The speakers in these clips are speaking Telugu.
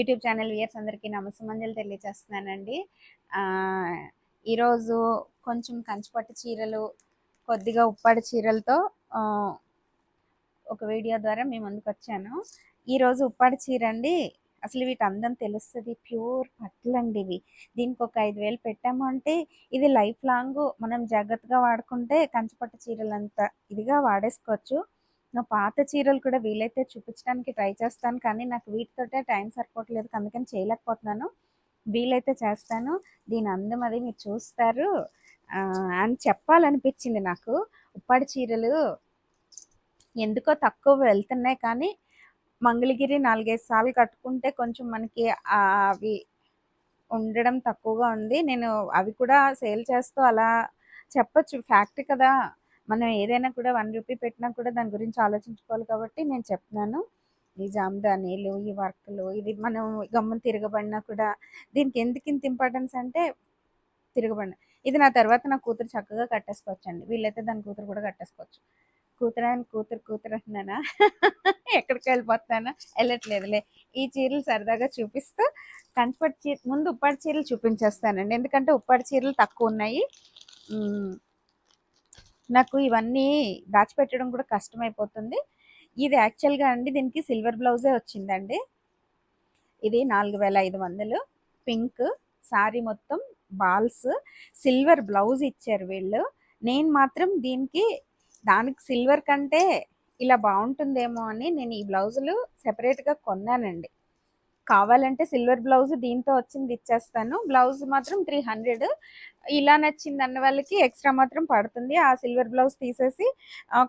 యూట్యూబ్ ఛానల్ వ్యూయర్స్ అందరికీ నమస్సమంజలు తెలియజేస్తున్నానండి ఈరోజు కొంచెం కంచిపట్టు చీరలు కొద్దిగా ఉప్పాడి చీరలతో ఒక వీడియో ద్వారా మీ ముందుకు వచ్చాను. ఈరోజు ఉప్పాడి చీర అండి అసలు వీటి అందం తెలుస్తుంది ప్యూర్ పట్లండి ఇవి. దీనికి ఒక ఐదు వేలు పెట్టాము అంటే ఇది లైఫ్ లాంగ్ మనం జాగ్రత్తగా వాడుకుంటే కంచిపట్టు చీరలు ఇదిగా వాడేసుకోవచ్చు. నా పాత చీరలు కూడా వీలైతే చూపించడానికి ట్రై చేస్తాను కానీ నాకు వీటితోటే టైం సరిపోవట్లేదు అందుకని చేయలేకపోతున్నాను. వీలైతే చేస్తాను. దీని అందం అది మీరు చూస్తారు. అని చెప్పాలనిపించింది నాకు. ఉప్పాడి చీరలు ఎందుకో తక్కువ వెళ్తున్నాయి కానీ మంగళగిరి నాలుగైదు సార్లు కట్టుకుంటే కొంచెం మనకి అవి ఉండడం తక్కువగా ఉంది. నేను అవి కూడా సేల్ చేస్తూ అలా చెప్పచ్చు. ఫ్యాక్ట్ కదా. మనం ఏదైనా కూడా వన్ రూపీ పెట్టినా కూడా దాని గురించి ఆలోచించుకోవాలి కాబట్టి నేను చెప్తున్నాను. ఈ జామదానీలు ఈ వర్క్లు ఇది మనం గమ్మున తిరగబడినా కూడా దీనికి ఎందుకు ఇంత ఇంపార్టెన్స్ అంటే తిరగబడిన. ఇది నా తర్వాత నా కూతురు చక్కగా కట్టేసుకోవచ్చు అండి వీళ్ళైతే దాని కూతురు కూడా కట్టేసుకోవచ్చు. కూతురు అని కూతురు కూతురు అంటున్నానా ఎక్కడికి వెళ్ళిపోతున్నానా వెళ్ళట్లేదులే. ఈ చీరలు సరదాగా చూపిస్తూ కంచిపట్టు చీర ముందు ఉప్పాడి చీరలు చూపించేస్తానండి. ఎందుకంటే ఉప్పాడి చీరలు తక్కువ ఉన్నాయి. నాకు ఇవన్నీ దాచిపెట్టడం కూడా కష్టమైపోతుంది. ఇది యాక్చువల్గా అండి దీనికి సిల్వర్ బ్లౌజే వచ్చిందండి. ఇది నాలుగు వేల ఐదు వందలు. పింక్ శారీ మొత్తం బాల్స్ సిల్వర్ బ్లౌజ్ ఇచ్చారు వీళ్ళు. నేను మాత్రం దీనికి దానికి సిల్వర్ కంటే ఇలా బాగుంటుందేమో అని నేను ఈ బ్లౌజులు సెపరేట్గా కొన్నానండి. కావాలంటే సిల్వర్ బ్లౌజ్ దీంతో వచ్చింది ఇచ్చేస్తాను. బ్లౌజ్ మాత్రం త్రీ హండ్రెడ్. ఇలా నచ్చింది అన్న వాళ్ళకి ఎక్స్ట్రా మాత్రం పడుతుంది. ఆ సిల్వర్ బ్లౌజ్ తీసేసి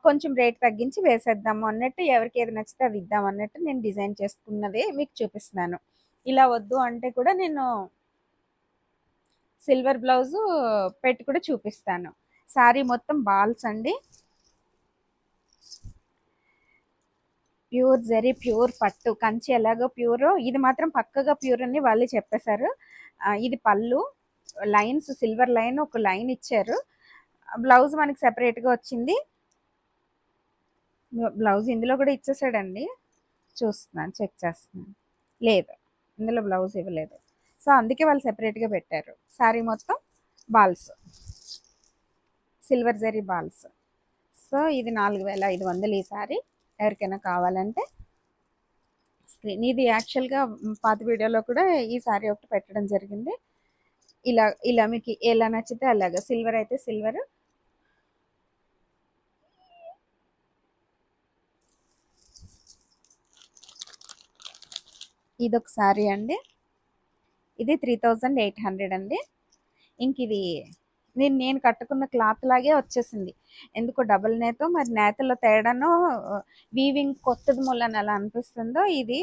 కొంచెం రేట్ తగ్గించి వేసేద్దాము అన్నట్టు ఎవరికి ఏది నచ్చితే అది ఇద్దాం అన్నట్టు నేను డిజైన్ చేసుకున్నదే మీకు చూపిస్తున్నాను. ఇలా వద్దు అంటే కూడా నేను సిల్వర్ బ్లౌజ్ పెట్టి కూడా చూపిస్తాను. సారీ మొత్తం బాల్స్ అండి. ప్యూర్ జరీ ప్యూర్ పట్టు కంచి ఎలాగో ప్యూర్ ఇది మాత్రం పక్కగా ప్యూర్ అని వాళ్ళు చెప్పేశారు. ఇది పళ్ళు లైన్స్ సిల్వర్ లైన్ ఒక లైన్ ఇచ్చారు. బ్లౌజ్ మనకి సెపరేట్గా వచ్చింది. బ్లౌజ్ ఇందులో కూడా ఇచ్చేసాడండి. చూస్తున్నాను చెక్ చేస్తున్నాను. లేదు ఇందులో బ్లౌజ్ ఇవ్వలేదు. సో అందుకే వాళ్ళు సెపరేట్గా పెట్టారు. శారీ మొత్తం balls. Silver zari balls. So ఇది నాలుగు వేల ఐదు వందలు ఈ సారీ. ఎవరికైనా కావాలంటే స్క్రీన్ ఇది యాక్చువల్గా పాత వీడియోలో కూడా ఈ సారీ ఒకటి పెట్టడం జరిగింది. ఇలా ఇలా మీకు ఎలా నచ్చితే అలాగా. సిల్వర్ అయితే సిల్వర్ ఇది ఒక సారీ అండి. ఇది త్రీ థౌజండ్ ఎయిట్ హండ్రెడ్ అండి. ఇంక ఇది నేను నేను కట్టుకున్న క్లాత్ లాగే వచ్చేసింది. ఎందుకో డబుల్ నేతో మరి నేతలో తేడాను వీవింగ్ కొత్తది మూలన ఎలా అనిపిస్తుందో ఇది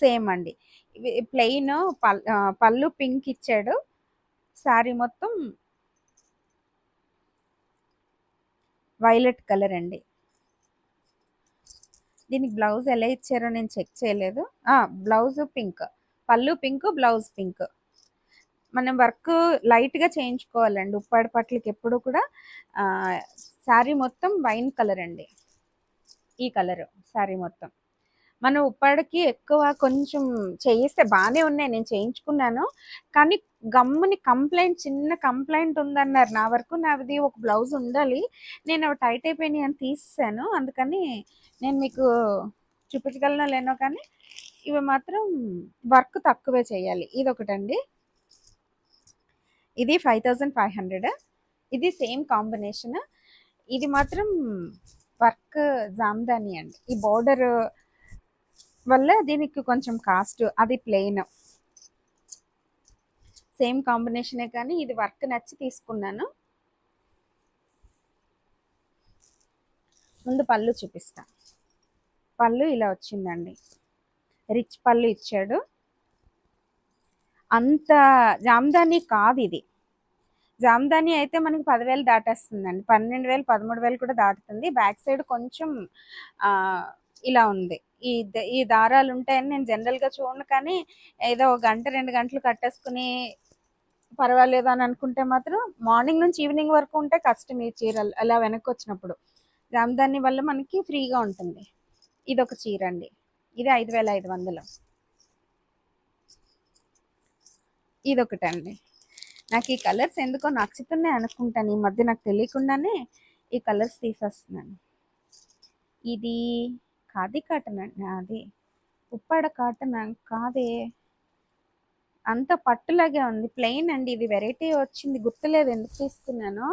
సేమ్ అండి. ప్లెయిన్ పళ్ళు పింక్ ఇచ్చాడు. శారీ మొత్తం వైలెట్ కలర్ అండి. దీనికి బ్లౌజ్ ఎలా ఇచ్చారో నేను చెక్ చేయలేదు. Blouse pink. పళ్ళు పింక్ బ్లౌజ్ పింక్. మనం వర్క్ లైట్గా చేయించుకోవాలండి. ఉప్పాడ పట్లకి ఎప్పుడు కూడా శారీ మొత్తం వైన్ కలర్ అండి. ఈ కలర్ శారీ మొత్తం. మనం ఉప్పాడికి ఎక్కువ కొంచెం చేయిస్తే బాగానే ఉన్నాయి. నేను చేయించుకున్నాను. కానీ గమ్ముని కంప్లైంట్ చిన్న కంప్లైంట్ ఉందన్నారు. నా వరకు నాది ఒక బ్లౌజ్ ఉండాలి. నేను అవి టైట్ అయిపోయినాయి అని తీసాను అందుకని నేను మీకు చూపించగలనో లేనో కానీ ఇవి మాత్రం వర్క్ తక్కువే చేయాలి. ఇది ఒకటండి ఇది ఫైవ్ థౌజండ్ ఫైవ్ హండ్రెడ్ ఇది సేమ్ కాంబినేషన్ ఇది మాత్రం వర్క్ జామ్దాని అండి. ఈ బార్డర్ వల్ల దీనికి కొంచెం కాస్ట్ అది ప్లెయిన్ సేమ్ కాంబినేషనే కానీ ఇది వర్క్ నచ్చి తీసుకున్నాను. ముందు పళ్ళు చూపిస్తా. పళ్ళు ఇలా వచ్చిందండి. రిచ్ పళ్ళు ఇచ్చాడు. అంత జామ్దాని కాదు ఇది. జామదాని అయితే మనకి పదివేలు దాటేస్తుందండి. పన్నెండు వేలు పదమూడు వేలు కూడా దాటుతుంది. బ్యాక్ సైడ్ కొంచెం ఇలా ఉంది. ఈ ఈ దారాలు ఉంటాయని నేను జనరల్గా చూడను కానీ ఏదో ఒక గంట రెండు గంటలు కట్టేసుకుని పర్వాలేదు అని అనుకుంటే మాత్రం మార్నింగ్ నుంచి ఈవినింగ్ వరకు ఉంటే కష్టం ఈ చీరలు అలా వెనక్కి వచ్చినప్పుడు. రామదాని వల్ల మనకి ఫ్రీగా ఉంటుంది. ఇది ఒక చీర అండి. ఇది ఐదు వేల ఐదు వందలు. ఇదొకటండి. నాకు ఈ కలర్స్ ఎందుకో నచ్చుతున్నాయి అనుకుంటాను. ఈ మధ్య నాకు తెలియకుండానే ఈ కలర్స్ తీసేస్తున్నాను. ఇది ఖాదీ కాటన్ అండి అది ఉప్పాడ కాటన్ కాదే. అంత పట్టులాగే ఉంది. ప్లెయిన్ అండి. ఇది వెరైటీ వచ్చింది. గుర్తులేదు ఎందుకు తీసుకున్నాను.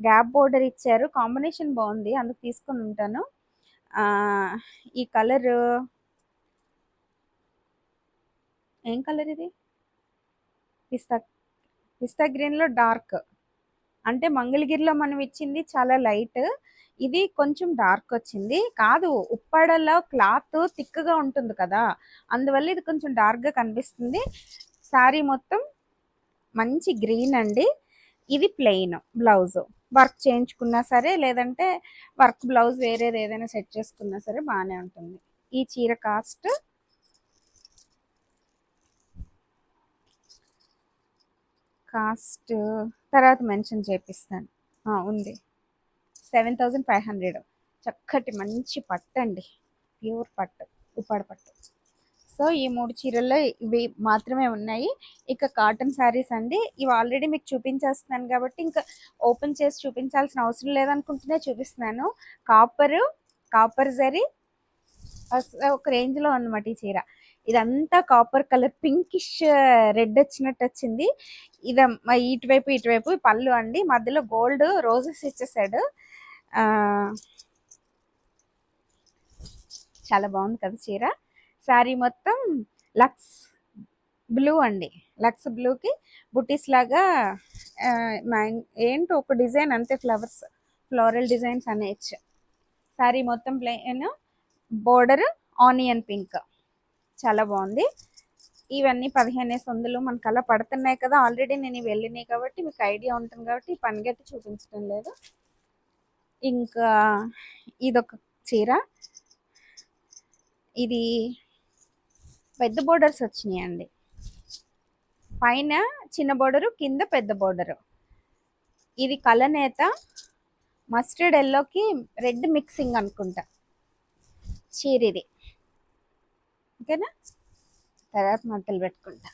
గ్యాప్ బోర్డర్ ఇచ్చారు. కాంబినేషన్ బాగుంది. అందుకు తీసుకొని ఉంటాను. ఈ కలర్ ఏం కలర్ ఇది? పిస్తా పిస్తా గ్రీన్లో డార్క్. అంటే మంగళగిరిలో మనం ఇచ్చింది చాలా లైట్. ఇది కొంచెం డార్క్ వచ్చింది. కాదు ఉప్పాడలో క్లాత్ థిక్గా ఉంటుంది కదా. అందువల్ల ఇది కొంచెం డార్క్గా కనిపిస్తుంది. శారీ మొత్తం మంచి గ్రీన్ అండి. ఇది ప్లెయిన్ బ్లౌజ్. వర్క్ చేయించుకున్నా సరే లేదంటే వర్క్ బ్లౌజ్ వేరేది ఏదైనా సెట్ చేసుకున్నా సరే బాగానే ఉంటుంది. ఈ చీర కాస్ట్ కాస్ట్ తర్వాత మెన్షన్ చేపిస్తాను. ఉంది. Seven thousand five hundred. చక్కటి మంచి పట్టు అండి ప్యూర్ పట్టు ఉప్పాడ పట్టు. సో ఈ మూడు చీరల్లో ఇవి మాత్రమే ఉన్నాయి. ఇక కాటన్ శారీస్ అండి. ఇవి ఆల్రెడీ మీకు చూపించేస్తున్నాను కాబట్టి ఇంకా ఓపెన్ చేసి చూపించాల్సిన అవసరం లేదనుకుంటున్నా చూపిస్తున్నాను. కాపరు కాపర్ జరీ ఒక రేంజ్లో అన్నమాట ఈ చీర. ఇదంతా కాపర్ కలర్ పింకిష్ రెడ్ వచ్చినట్టు వచ్చింది. ఇది ఇటువైపు ఇటువైపు పళ్ళు అండి. మధ్యలో గోల్డ్ రోజెస్ ఇచ్చేసాడు. చాలా బాగుంది కదా చీర. శారీ మొత్తం లక్స్ బ్లూ అండి. లక్స్ బ్లూకి బుటీస్ లాగా ఏంటో ఒక డిజైన్ అంతే ఫ్లవర్స్ ఫ్లోరల్ డిజైన్స్ అనేచ్చు శారీ మొత్తం ప్లెయిన్ బోర్డర్ ఆనియన్ పింక్ చాలా బాగుంది. ఇవన్నీ పదిహేను వందలు మనకు అలా పడుతున్నాయి కదా ఆల్రెడీ నేను ఇవి వెళ్ళినాయి కాబట్టి మీకు ఐడియా ఉంటుంది కాబట్టి ఈ పని గట్టి చూపించడం లేదు. ఇంకా ఇదొక చీర. ఇది పెద్ద బోర్డర్స్ వచ్చినాయండి. పైన చిన్న బోర్డరు కింద పెద్ద బోర్డరు. ఇది కలనేత మస్టర్డ్ ఎల్లోకి రెడ్ మిక్సింగ్ అనుకుంటా. చీర ఇది ఓకేనా? తర్వాత మంటలు పెట్టుకుంటా.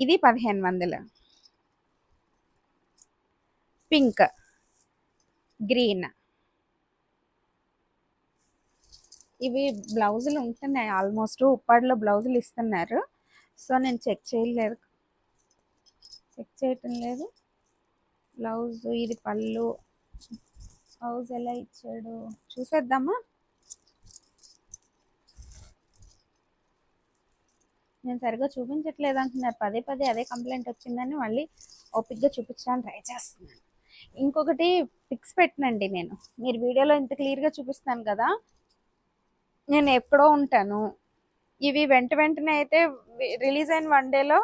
ఇది పదిహేను వందలు. Pink green. ఇవి బ్లౌజులు ఉంటున్నాయి. ఆల్మోస్ట్ ఉప్పాడులో బ్లౌజులు ఇస్తున్నారు. సో నేను చెక్ చేయలేదు. చెక్ చేయటం లేదు. బ్లౌజ్ ఇది పళ్ళు హౌస్ ఎలా ఇచ్చాడు? చూసేద్దామా? నేను సరిగ్గా చూపించట్లేదు అంటున్నారు. పదే పదే అదే కంప్లైంట్ వచ్చిందని మళ్ళీ ఓపిక్గా చూపించడానికి ట్రై చేస్తున్నాను. ఇంకొకటి పిక్స్ పెట్టినండి నేను. మీరు వీడియోలో ఇంత క్లియర్గా చూపిస్తాను కదా. నేను ఎక్కడో ఉంటాను. ఇవి వెంట వెంటనే అయితే రిలీజ్ అయిన వన్ డేలో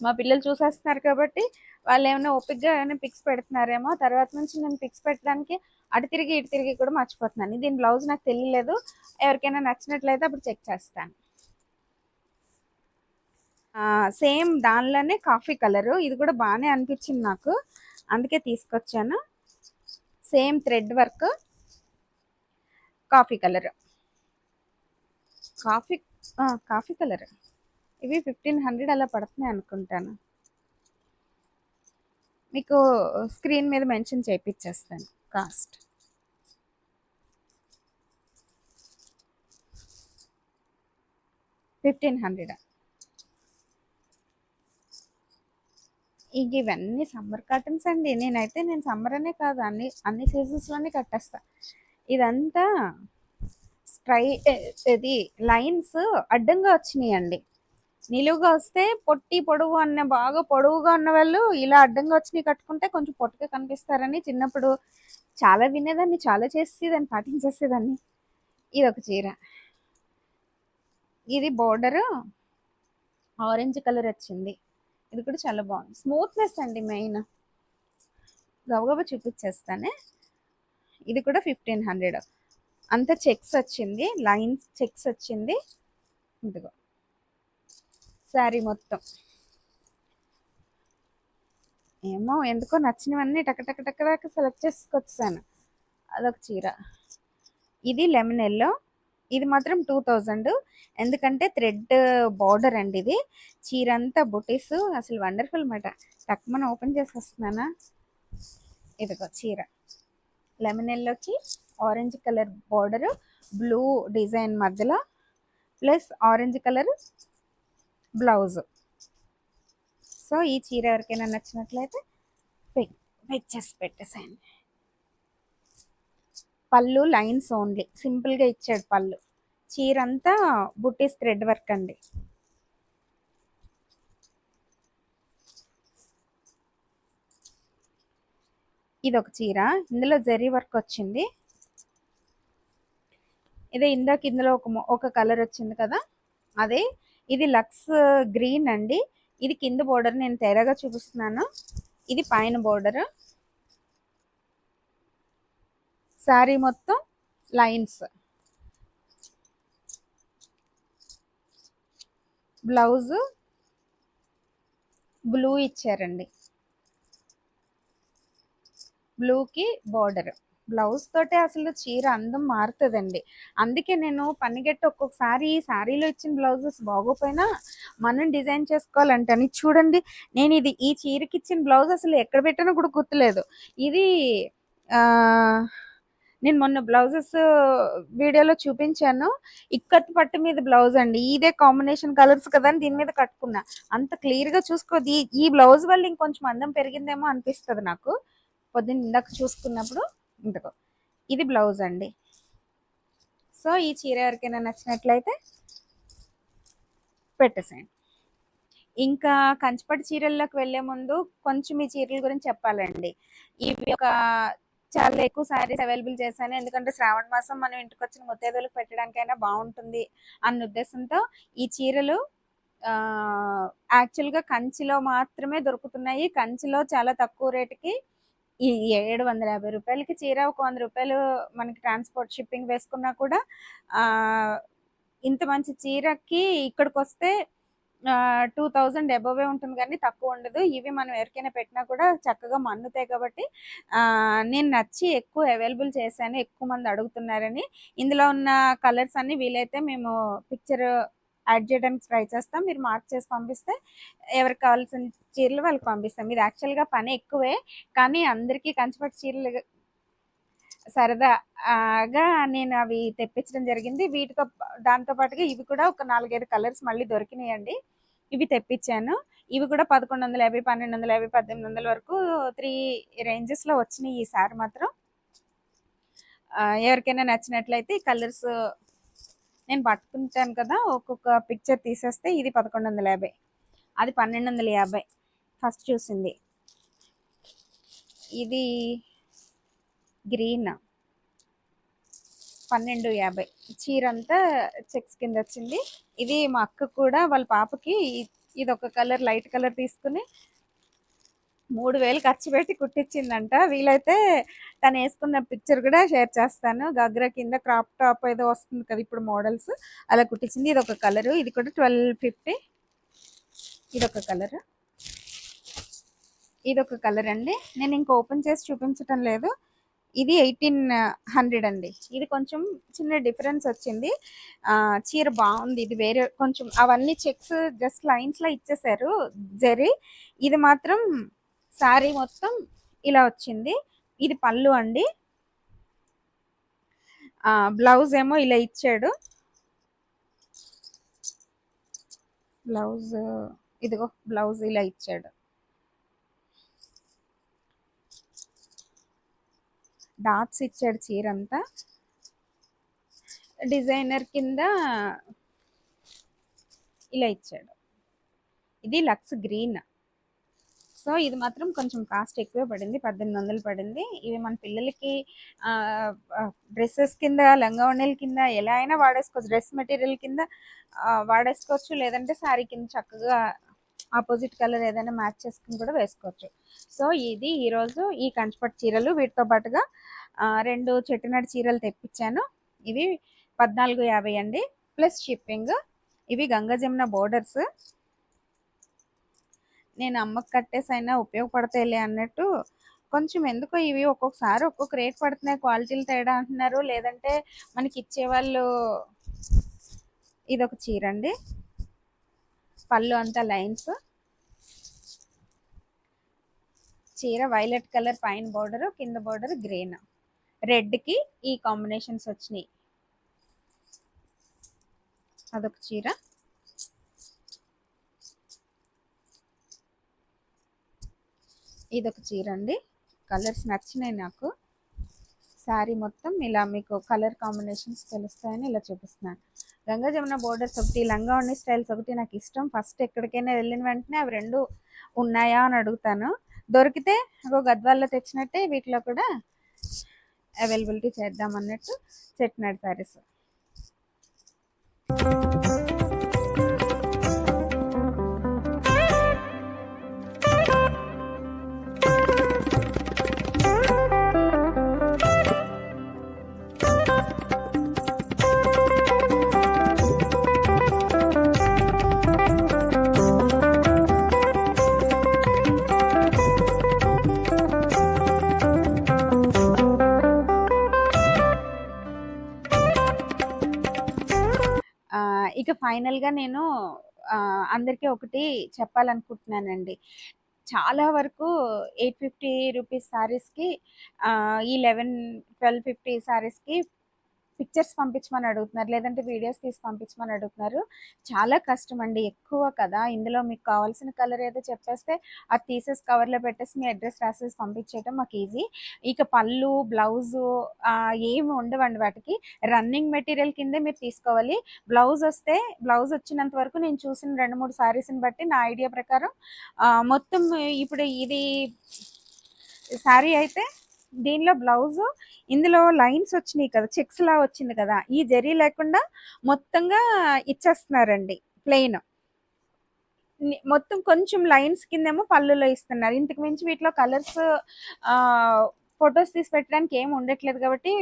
మా పిల్లలు చూసేస్తున్నారు కాబట్టి వాళ్ళు ఏమైనా ఓపిక్గా ఏమైనా పిక్స్ పెడుతున్నారేమో తర్వాత నుంచి నేను పిక్స్ పెట్టడానికి అటు తిరిగి ఇటు తిరిగి కూడా మర్చిపోతున్నాను. దీని బ్లౌజ్ నాకు తెలియలేదు. ఎవరికైనా నచ్చినట్లయితే అప్పుడు చెక్ చేస్తాను. సేమ్ దానిలోనే కాఫీ కలరు ఇది కూడా బాగానే అనిపించింది నాకు. అందుకే తీసుకొచ్చాను. Same thread work coffee colour coffee coffee colour ఇవి ఫిఫ్టీన్ హండ్రెడ్ అలా పడుతున్నాయి అనుకుంటాను. మీకు స్క్రీన్ మీద మెన్షన్ చేయించేస్తాను కాస్ట్ ఫిఫ్టీన్ హండ్రెడ్ ఇంక ఇవన్నీ సమ్మర్ కాటన్స్ అండి. నేనైతే నేను సమ్మర్ అనే కాదు అన్ని అన్ని సీజన్స్లోనే కట్టేస్తా. ఇదంతా స్ట్రై ఇది లైన్స్ అడ్డంగా వచ్చినాయి అండి నిలువుగా వస్తే పొట్టి పొడవు అన్న బాగా పొడవుగా ఉన్న వాళ్ళు ఇలా అడ్డంగా వచ్చి కట్టుకుంటే కొంచెం పొట్టుగా కనిపిస్తారని చిన్నప్పుడు చాలా వినేదాన్ని చాలా చేసేదాన్ని పాటించేసేదాన్ని. ఇది ఒక చీర. ఇది బోర్డర్ ఆరెంజ్ కలర్ వచ్చింది. ఇది కూడా చాలా బాగుంది. స్మూత్నెస్ అండి మెయిన్ గబగబా చూపించేస్తానే. ఇది కూడా ఫిఫ్టీన్ హండ్రెడ్ అంత చెక్స్ వచ్చింది లైన్స్ చెక్స్ వచ్చింది. ఇదిగో. శారీ మొత్తం. ఏమో ఎందుకో నచ్చినవన్నీ టక టక సెలెక్ట్ చేసుకొచ్చాను అదొక చీర. ఇది లెమన్ ఎల్లో ఇది మాత్రం టూ థౌజండ్ ఎందుకంటే థ్రెడ్ బార్డర్ అండి ఇది. చీర అంతా బుటీస్. అసలు వండర్ఫుల్ మాట. టక్మన్ ఓపెన్ చేసి వస్తున్నానా ఇదిగో చీర. లెమన్ ఎల్లోకి orange colour border blue design మధ్యలో plus orange colour blouse. So ఈ చీర ఎవరికైనా నచ్చినట్లయితే పెట్ చేసి పెట్టేసాయండి. పళ్ళు లైన్స్ ఓన్లీ. సింపుల్గా ఇచ్చాడు పళ్ళు. చీర అంతా బుట్టీస్ థ్రెడ్ వర్క్ అండి. ఇది ఒక చీర. ఇందులో జరీ వర్క్ వచ్చింది. ఇదే ఇందాక ఇందులో ఒక ఒక కలర్ వచ్చింది కదా? అదే ఇది లక్స్ గ్రీన్ అండి. ఇది కింద బోర్డర్ నేను తేడాగా చూపిస్తున్నాను. ఇది పైన బోర్డర్ శారీ మొత్తం లైన్స్ బ్లౌజ్ బ్లూ ఇచ్చారండి. బ్లూకి బోర్డర్ బ్లౌజ్ తోటే అసలు చీర అందం మారుతుందండి. అందుకే నేను పనిగట్టి ఒక్కొక్కసారి శారీలో ఇచ్చిన బ్లౌజెస్ బాగోపోయినా మనం డిజైన్ చేసుకోవాలంటే అని చూడండి. నేను ఇది ఈ చీరకి ఇచ్చిన బ్లౌజ్ అసలు ఎక్కడ పెట్టానో కూడా గుర్తులేదు. ఇది నేను మొన్న బ్లౌజెస్ వీడియోలో చూపించాను. ఇక్కత్ పట్టు మీద బ్లౌజ్ అండి. ఇదే కాంబినేషన్ కలర్స్ కదా అని దీని మీద కట్టుకున్నా. అంత క్లియర్గా చూసుకోది. ఈ బ్లౌజ్ వల్ల ఇంకొంచెం అందం పెరిగిందేమో అనిపిస్తుంది నాకు. పొద్దున్న ఇందాక చూసుకున్నప్పుడు ఇంతకో ఇది బ్లౌజ్ అండి. సో ఈ చీర ఎవరికైనా నచ్చినట్లయితే పెట్టేసేయండి. ఇంకా కంచిపట్టు చీరల్లోకి వెళ్ళే ముందు కొంచెం ఈ చీరల గురించి చెప్పాలండి. ఇవి ఒక చాలా ఎక్కువ శారీస్ అవైలబుల్ చేశాను. ఎందుకంటే శ్రావణ మాసం మనం ఇంటికి వచ్చిన ముత్తేదలకు పెట్టడానికైనా బాగుంటుంది అన్న ఉద్దేశంతో ఈ చీరలు యాక్చువల్గా కంచిలో మాత్రమే దొరుకుతున్నాయి. కంచిలో చాలా తక్కువ రేటుకి ఈ ఏడు వందల యాభై రూపాయలకి చీర ఒక వంద రూపాయలు మనకి ట్రాన్స్పోర్ట్ షిప్పింగ్ వేసుకున్నా కూడా ఇంత మంచి చీరకి ఇక్కడికి వస్తే టూ థౌజండ్ అబోవే ఉంటుంది కానీ తక్కువ ఉండదు. ఇవి మనం ఎవరికైనా పెట్టినా కూడా చక్కగా మన్నుతాయి కాబట్టి నేను నచ్చి ఎక్కువ అవైలబుల్ చేశాను ఎక్కువ మంది అడుగుతున్నారని. ఇందులో ఉన్న కలర్స్ అన్ని వీలైతే మేము పిక్చర్ యాడ్ చేయడానికి ట్రై చేస్తాం. మీరు మార్క్ చేసి పంపిస్తే ఎవరికి కావాల్సిన చీరలు వాళ్ళకి పంపిస్తాం. ఇది యాక్చువల్గా పని ఎక్కువే కానీ అందరికీ కంచిపట్టు చీరలు సరదాగా నేను అవి తెప్పించడం జరిగింది. వీటితో దాంతో పాటుగా ఇవి కూడా ఒక నాలుగైదు కలర్స్ మళ్ళీ దొరికినాయండి. ఇవి తెప్పించాను. ఇవి కూడా పదకొండు వందల యాభై పన్నెండు వందల యాభై పద్దెనిమిది వందల వరకు త్రీ రేంజెస్లో వచ్చినాయి ఈ మాత్రం. ఎవరికైనా నచ్చినట్లయితే ఈ కలర్స్ నేను పట్టుకుంటాను కదా ఒక్కొక్క పిక్చర్ తీసేస్తే ఇది పదకొండు వందల యాభై. అది పన్నెండు వందల యాభై. ఫస్ట్ చూసింది. ఇది గ్రీన్ పన్నెండు యాభై. చీర అంతా చెక్స్ కింద వచ్చింది. ఇది మా అక్క కూడా వాళ్ళ పాపకి ఇది ఒక కలర్ లైట్ కలర్ తీసుకుని మూడు వేలు ఖర్చు పెట్టి కుట్టించిందంట. వీలైతే తను వేసుకున్న పిక్చర్ కూడా షేర్ చేస్తాను. గగ్ర కింద క్రాప్ టాప్ ఏదో వస్తుంది కదా ఇప్పుడు మోడల్స్ అలా కుట్టించింది. ఇది ఒక కలర్ ఇది కూడా ట్వెల్వ్ ఫిఫ్టీ ఇది ఒక కలర్ ఇది ఒక కలర్ అండి. నేను ఇంకా ఓపెన్ చేసి చూపించటం లేదు. ఇది ఎయిటీన్ హండ్రెడ్ అండి. ఇది కొంచెం చిన్న డిఫరెన్స్ వచ్చింది. చీర బాగుంది. ఇది వేరే కొంచెం అవన్నీ చెక్స్ జస్ట్ లైన్స్లో ఇచ్చేసారు జరీ. ఇది మాత్రం శారీ మొత్తం ఇలా వచ్చింది. ఇది పళ్ళు అండి. ఆ బ్లౌజ్ ఏమో ఇలా ఇచ్చాడు. బ్లౌజ్ ఇదిగో బ్లౌజ్ ఇలా ఇచ్చాడు. డాట్స్ ఇచ్చాడు చీర అంతా డిజైనర్ కింద ఇలా ఇచ్చాడు. ఇది లక్స్ గ్రీన్. సో ఇది మాత్రం కొంచెం కాస్ట్ ఎక్కువే పడింది పద్దెనిమిది వందలు పడింది. ఇవి మన పిల్లలకి డ్రెస్సెస్ కింద లంగావణీల కింద ఎలా అయినా వాడేసుకోవచ్చు. డ్రెస్ మెటీరియల్ కింద వాడేసుకోవచ్చు. లేదంటే శారీ కింద చక్కగా ఆపోజిట్ కలర్ ఏదైనా మ్యాచ్ చేసుకుని కూడా వేసుకోవచ్చు. సో ఇది ఈరోజు ఈ కంచిపట్టు చీరలు. వీటితో పాటుగా రెండు చెట్టినాడు చీరలు తెప్పించాను. ఇవి పద్నాలుగు యాభై అండి ప్లస్ షిప్పింగ్. ఇవి గంగా జమున బోర్డర్స్. నేను అమ్మకు కట్టేసైనా ఉపయోగపడతాయిలే అన్నట్టు కొంచెం ఎందుకో ఇవి ఒక్కొక్కసారి ఒక్కొక్క రేట్ పడుతున్నాయి. క్వాలిటీలు తేడా అంటున్నారు. లేదంటే మనకి ఇచ్చేవాళ్ళు ఇది ఒక చీర అండి. పళ్ళు అంతా లైన్స్. చీర వైలెట్ కలర్ పైన బోర్డర్ కింద బోర్డర్ గ్రీన్. రెడ్కి ఈ కాంబినేషన్స్ వచ్చినాయి. అదొక చీర. ఇది ఒక చీర అండి కలర్స్ నచ్చినాయి నాకు. శారీ మొత్తం ఇలా మీకు కలర్ కాంబినేషన్స్ తెలుస్తాయని ఇలా చూపిస్తున్నాను. గంగా జమున బోర్డర్స్ ఒకటి లంగా ఉండి స్టైల్స్ ఒకటి నాకు ఇష్టం. ఫస్ట్ ఎక్కడికైనా వెళ్ళిన వెంటనే అవి రెండు ఉన్నాయా అని అడుగుతాను. దొరికితే ఒక గద్వాల్లో తెచ్చినట్టే వీటిలో కూడా అవైలబిలిటీ చేద్దాం అన్నట్టు చెట్నాడు శారీస్. ఇక ఫైనల్గా నేను అందరికీ ఒకటి చెప్పాలనుకుంటున్నానండి. చాలా వరకు ఎయిట్ ఫిఫ్టీ రూపీస్ శారీస్కి ఈ లెవెన్ ట్వెల్వ్ ఫిఫ్టీ శారీస్కి పిక్చర్స్ పంపించమని అడుగుతున్నారు లేదంటే వీడియోస్ తీసి పంపించమని అడుగుతున్నారు. చాలా కష్టం అండి ఎక్కువ కదా. ఇందులో మీకు కావాల్సిన కలర్ ఏదో చెప్పేస్తే అది తీసేసి కవర్లో పెట్టేసి మీ అడ్రస్ రాసేసి పంపించేయటం మాకు ఈజీ. ఇక పళ్ళు బ్లౌజు ఏమి ఉండవండి వాటికి. రన్నింగ్ మెటీరియల్ కిందే మీరు తీసుకోవాలి. బ్లౌజ్ వస్తే బ్లౌజ్ వచ్చినంత వరకు నేను చూసిన రెండు మూడు శారీస్ని బట్టి నా ఐడియా ప్రకారం మొత్తం ఇప్పుడు ఇది శారీ అయితే దీనిలో బ్లౌజ్ ఇందులో లైన్స్ వచ్చినాయి కదా చెక్స్ లా వచ్చింది కదా ఈ జరీ లేకుండా మొత్తంగా ఇచ్చేస్తున్నారండి ప్లెయిన్ మొత్తం కొంచెం లైన్స్ కిందేమో పళ్ళులో ఇస్తున్నారు. ఇంతకు మించి వీటిలో కలర్స్ ఫొటోస్ తీసి పెట్టడానికి ఏమి ఉండట్లేదు కాబట్టి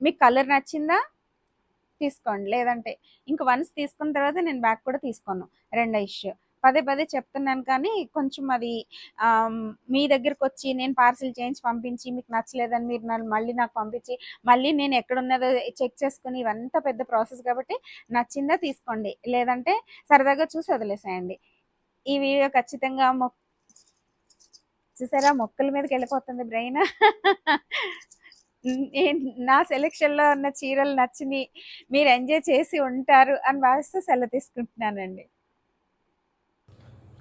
మీకు కలర్ నచ్చిందా తీసుకోండి. లేదంటే ఇంక వన్స్ తీసుకున్న తర్వాత నేను బ్యాగ్ కూడా తీసుకోను. రెండో ఇష్యూ పదే పదే చెప్తున్నాను కానీ కొంచెం అది మీ దగ్గరకు వచ్చి నేను పార్సిల్ చేయించి పంపించి మీకు నచ్చలేదని మీరు నన్ను మళ్ళీ నాకు పంపించి మళ్ళీ నేను ఎక్కడున్నదో చెక్ చేసుకుని ఇవంతా పెద్ద ప్రాసెస్ కాబట్టి నచ్చిందా తీసుకోండి. లేదంటే సరదాగా చూసి వదిలేసేయండి. ఈ వీడియో ఖచ్చితంగా మొ చూసారా? మొక్కల మీదకి వెళ్ళిపోతుంది బ్రెయిన్. నా సెలెక్షన్లో ఉన్న చీరలు నచ్చిని మీరు ఎంజాయ్ చేసి ఉంటారు అని భావిస్తూ సెలవు తీసుకుంటున్నానండి.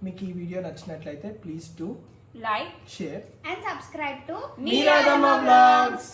మీకు ఈ వీడియో నచ్చినట్లయితే please to like share subscribe to Meeradamma vlogs